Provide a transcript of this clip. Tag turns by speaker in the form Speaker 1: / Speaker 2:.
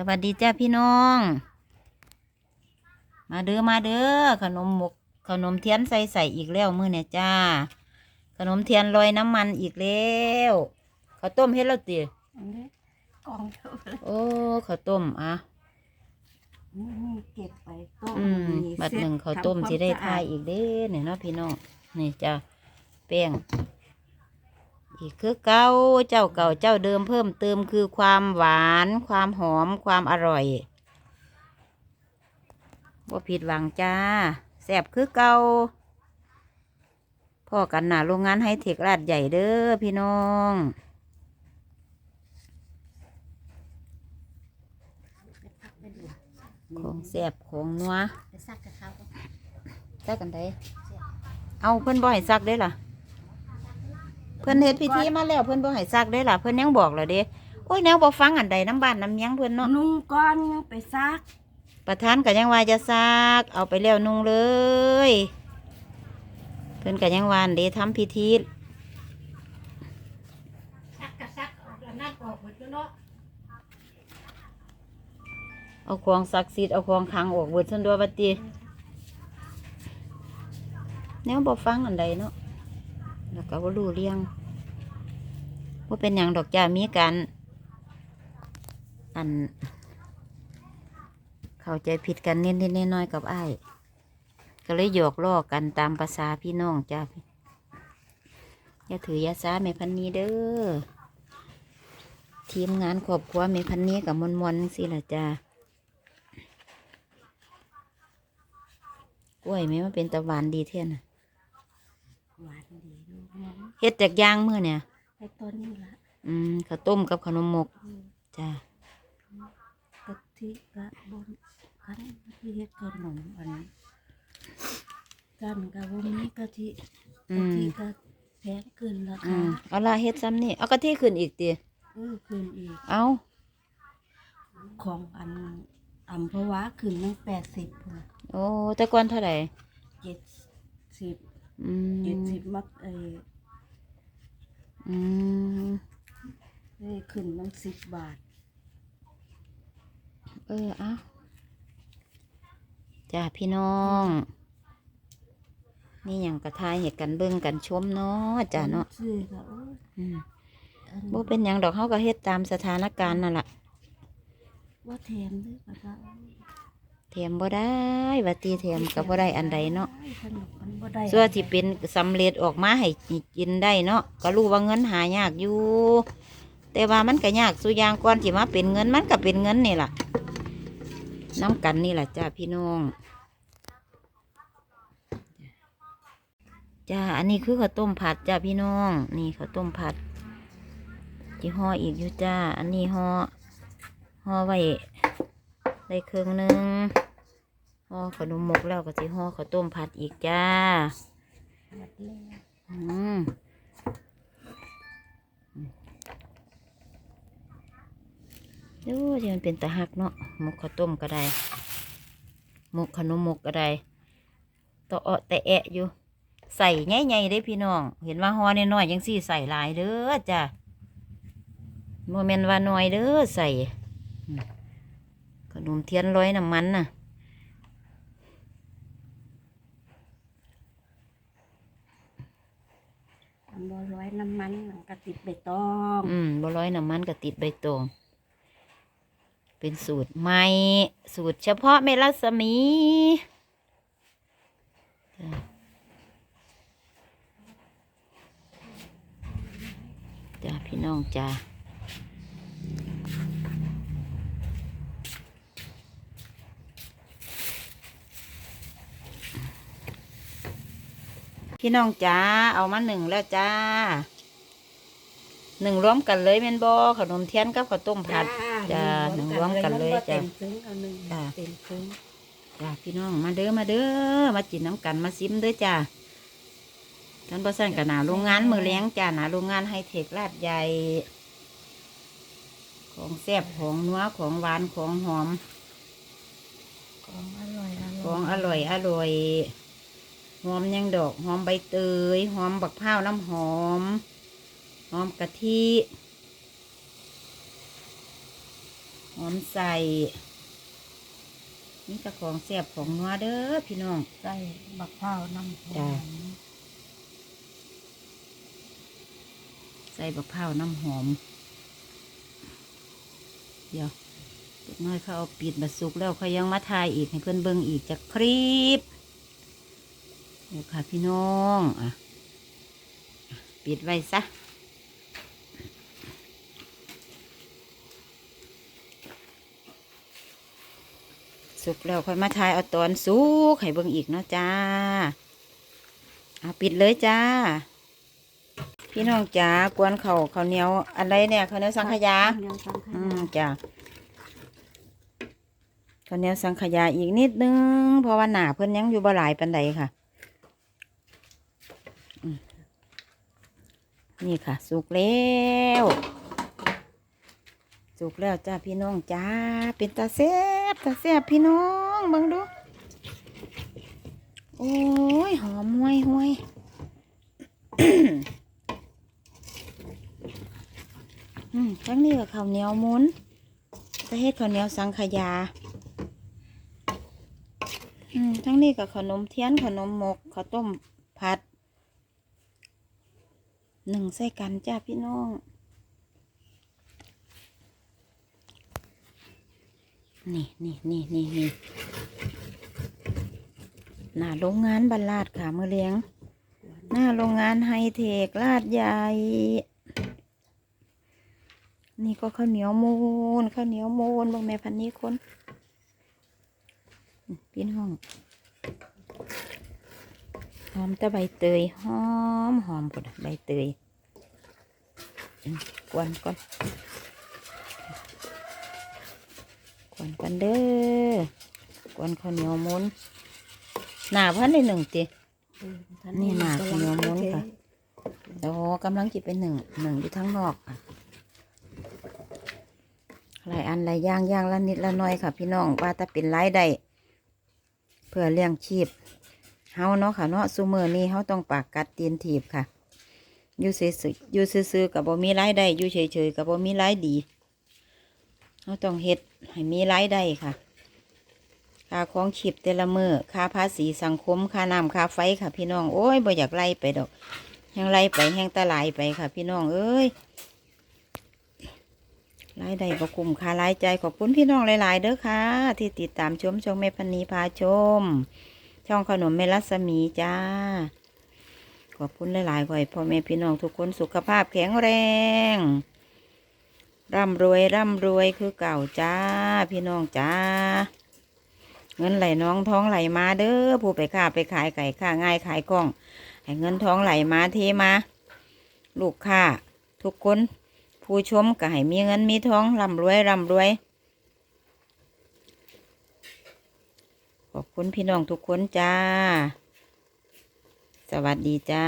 Speaker 1: สวัสดีจ้าพี่น้อง มาเด้อมาเด้อขนมหมกขนมเทียนใส่ใส่อีกแล้วมื้อเนี่ยจ้า ขนมเทียนลอยน้ำมันอีกแล้วข้าวต้มเฮ็ดแล้วติ
Speaker 2: อันนี้กองเท่าไหร่
Speaker 1: โอ้ข้าวต้มอะ
Speaker 2: นี่นี่เก็บไปต้ม
Speaker 1: อืม
Speaker 2: มี
Speaker 1: บัด
Speaker 2: เซ็ต
Speaker 1: หนึ่งข้าวต้ม
Speaker 2: ทำคว
Speaker 1: สิได้
Speaker 2: สะ
Speaker 1: ทายอีกเด้เนี่ยเนาะพี่น้องนี่จ้าแป้ง อีกคือเก่าเจ้าเก่าเจ้าเดิมเพิ่มเติมคือความหวาน ความหอมความอร่อยว่าผิดหวังจ้าแซ่บคือเก่าพ่อกันหนาโรงงานไฮเทคลาดใหญ่เด้อพี่น้อง
Speaker 2: ไปดู
Speaker 1: ของแซ่บของนัว
Speaker 2: ไปซักกับเขาก็
Speaker 1: ซักกันได้เอาเพิ่นบ่ให้ซักได้ล่ะเพิ่นเฮ็ดพิธีมาแล้วเพิ่นบ่ให้ซักได้ล่ะเพิ่นยังบอกแล้วเด้โอ้ยแนวบ่ฟังอันใดน้ำบ้านน้ำเมียงเพิ่นเนาะ
Speaker 2: นุ่งก้อนยังไปซัก
Speaker 1: ประธานก็ยังว่าจะซัก เอาไปแล้วนุ่งเลย เพิ่นก็ยังว่าอันเด้ทำพิธี
Speaker 2: ซักกับซักออกแล้วนั่นออกหมดแล้วเนาะ
Speaker 1: เอาของศักดิ์สิทธิ์เอาของขลังออกเบิดซั่นตัวบัดติแนวบ่ฟังอันใดเนาะแล้วก็บ่รู้เรื่อง ว่าเป็นหยังดอกจ้ามีกัน อัน เข้าใจผิดกันนิดๆน้อยๆกับอ้ายก็เลยหยอกล้อกันตามภาษาพี่น้องจ้าอย่าถือยาซาแม่พันนี้เด้อทีมงานครอบครัวแม่พันนี้กับมวลมวลสิล่ะจ้ากล้วยแม่มันเป็นตะหวานดีเท่าน่ะ
Speaker 2: หวานดีลูกน้อง
Speaker 1: เฮ็ดจากย่างมือเนี่ย
Speaker 2: ไปต้นนี่ละ
Speaker 1: อืมข้าวต้มกับขนมหมก
Speaker 2: อืม
Speaker 1: จ้ากะ
Speaker 2: ทิกะบนกันที่เฮ็ดขนมอันกันกับวันนี้กะทิ
Speaker 1: อื
Speaker 2: กะ
Speaker 1: ม
Speaker 2: ทิกะแพงขึ้นรา
Speaker 1: อื
Speaker 2: คาม
Speaker 1: เอาละเฮ็ดซ้ำนี่เอากะทิขึ้นอีกตี
Speaker 2: เออขึ้นอีก
Speaker 1: เอา
Speaker 2: ของอันอัมพวาขึ้นตั้งแปดสิบ
Speaker 1: โอ้แต่ก่อนเท่าไหร่
Speaker 2: เจ็ดสิบ
Speaker 1: อืม
Speaker 2: เจ็ดสิบมักเออ
Speaker 1: อืม
Speaker 2: ได้ขึ้นตั้งสิบบาท
Speaker 1: เออเอาจ้าพี่น้อง นี่อย่างกระทายเหตุกันเบิ่งกันชมเนาะจ้าเนาะ
Speaker 2: ซื้อก็โอ้ย
Speaker 1: อืม
Speaker 2: อัน
Speaker 1: บ่เป็นหยังดอกเฮาก็เฮ็ดตามสถานการณ์นั่นล่ะ
Speaker 2: ว่าแถมด้วยก็ได้
Speaker 1: แถมบ่ได้ว่าตีแถมก็บ่ได้อันใดเนาะ
Speaker 2: ขนมมันบ่ได้
Speaker 1: ส่วนที่เป็นสำเร็จออกมาให้กินได้เนาะก็รู้ว่าเงินหายากอยู่ แต่ว่ามันก็ยากสุอย่างก่อนที่มาเป็นเงินมันก็เป็นเงินนี่ล่ะน้ำกันนี่ล่ะจ้าพี่น้องจ้าอันนี้คือข้าวต้มผัดจ้าพี่น้อง นี่ข้าวต้มผัดที่ห่ออีกอยู่จ้า อันนี้ห่อห่อไว้ได้เครื่องหนึง ห่อขนมหมกแล้วก็สิห่อข้าวต้มผัดอีกจ้า
Speaker 2: หมดแล้ว
Speaker 1: อืมดูที่มันเป็นตะหักเนาะหมกข้าวต้มก็ได้หมกขนมหมกก็ได้ต่อเอะแต่แอะอยู่ ใส่ใหญ่ๆได้พี่น้อง เห็นว่าฮอน้อยๆยังสี่ใส่หลายเด้อจ้ะโมเมนว่าน้อยเด้อใส่ขนมเทียนร้อยน้ำมันน่ะ
Speaker 2: อันบ่ร้อยน้ำมันมันก็ติดใบตอง
Speaker 1: อืมบัร้อยน้ำมันกะติดใบตอง เป็นสูตรใหม่สูตรเฉพาะเมลัสมีจ้าพี่น้องจ้า พี่น้องจ้าเอามาหนึ่งแล้วจ้าหนึ่งรวมกันเลยแม่นบอขนมเทียนกับข้าวต้มผัดจ้าหนึ่งรวมกันเลย
Speaker 2: มันบ่
Speaker 1: จ้ะ
Speaker 2: เต็มซึ้งเอาหนึ่ง
Speaker 1: จ้ะ
Speaker 2: เต็มซึ้ง
Speaker 1: จ้าพี่น้องมาเด้อมาเด้อมาจินน้ำกันมาซิมเด้อจ้าท่านประสานกับหนาโรงงานมือเลี้ยงจ้าหนาโรงงานไฮเทคลาดใหญ่ของแซ่บของนัวของหวานของหอม
Speaker 2: ของอร่อยอร่อย
Speaker 1: ของอร่อยอร่อยห อมยังดอก หอมใบเตย หอมบักพร้าวน้ำหอม หอมกะทิหหอมใส่นี่ตะของแสบของนัวเด้อพี่น้อง
Speaker 2: ใส่บักพร้าวน้ำหอ
Speaker 1: จ้ะ
Speaker 2: ม
Speaker 1: ใส่บักพร้าวน้ำหอม เดี๋ยวเด็กน้อยเขาเอาปิดบัดสุกแล้วเขายังมาทายอีกให้เพื่อนเบิ่งอีกจากคลิป เดี๋ยวค่ะพี่น้องอะอะปิดไว้ซะสุกแล้วค่อยมาทายเอาตอนสุกให้เบิ่งอีกเนาะจ้าเอาปิดเลยจ้า พี่น้องจ๋ากวนเขาวข้าวเหนียวอะไรเนี่ยข้าวเหนียวสังขยา
Speaker 2: ข้วเหนียวสังข
Speaker 1: อื
Speaker 2: ยาม
Speaker 1: จ้ะข้าวเหนียวสังขยาอีกนิดนึง เพราะว่าหนาเพิ่นยังอยู่บ่หลายปันใดค่ะอืม นี่ค่ะ สุกแล้วสุกแล้วจ้าพี่น้องจ้าเป็นตาแซบตาแซบพี่น้องบังดู โอ้ย หอมห่วยห่วยอืมทั้งนี้กับข้าวเหนียวมุนจะเฮ็ดข้าวเหนียวสังขยา อืมทั้งนี้กับขนมเทียนขนมหมกข้าวต้มผัด หนึ่งใส่กันจ้าพี่น้อง นี่นี่นี่นี่นี่หน้าโรงงานบรรลาดค่ะมือเลี้ยง หน้าโรงงานไฮเทคลาดใหญ่ นี่ก็ข้าวเหนียวมูนข้าวเหนียวมูนบางแม่พันนี้คนพี่น้อง อมต่ใบเตยหอมหอมก่อนใบเตยกวนก่อนกวนกันเด้อกวนข้าวเหนียวมูนหนาพันในหนึ่งตีนี่หมาก
Speaker 2: กำลัง
Speaker 1: เหนียวม้วนค่ะ
Speaker 2: เท
Speaker 1: โอ้กำลังจิเป็นหนึ่งหนึ่งอยู่ทั้งนอกอะหลายอันหลายย่างย่างละนิดละน้อยค่ะ พี่น้องว่าแต่เป็นรายได้เพื่อเลี้ยงชีพ เฮาเนาะค่ะเนาะซูเมอร์นี้เฮาต้องปากกัดตีนถีบค่ะ อยู่ซื่อๆอยู่ซื่อๆกับบ่มีรายได้อยู่เฉยๆกับบ่มีรายดีเฮาต้องเฮ็ดให้มีรายได้ค่ะ ค่าของชีพแต่ละมือค่าภาษีสังคม ค่าน้ำค่าไฟค่ะ พี่น้อง โอ้ยบ่อยากไล่ไปดอกแห้งไล่ไปแห้งตะลายไปค่ะ พี่น้องเอ้ยรายได้ประคุมค่ารายใจขอบคุณพี่น้องหลาย ๆ เด้อค่ะ ที่ติดตามชมช่องแม่พันนีพาชม ช่องขนมแม่รัศมีจ้า ขอบคุณหลายๆขอให้พ่อแม่พี่น้องทุกคนสุขภาพแข็งแรง ร่ำรวยร่ำรวยคือเก่าจ้า พี่น้องจ้า เงินไหลน้องท้องไหลมาเด้อผู้ไปค้าไปขายไก่ค้าง่ายขายกล้อง ให้เงินท้องไหลมาเทมา ลูกค้าทุกคน ผู้ชมก็ให้มีเงินมีท้องร่ำรวยร่ำรวยข อบคุณพี่น้องทุกคนจ้า สวัสดีจ้า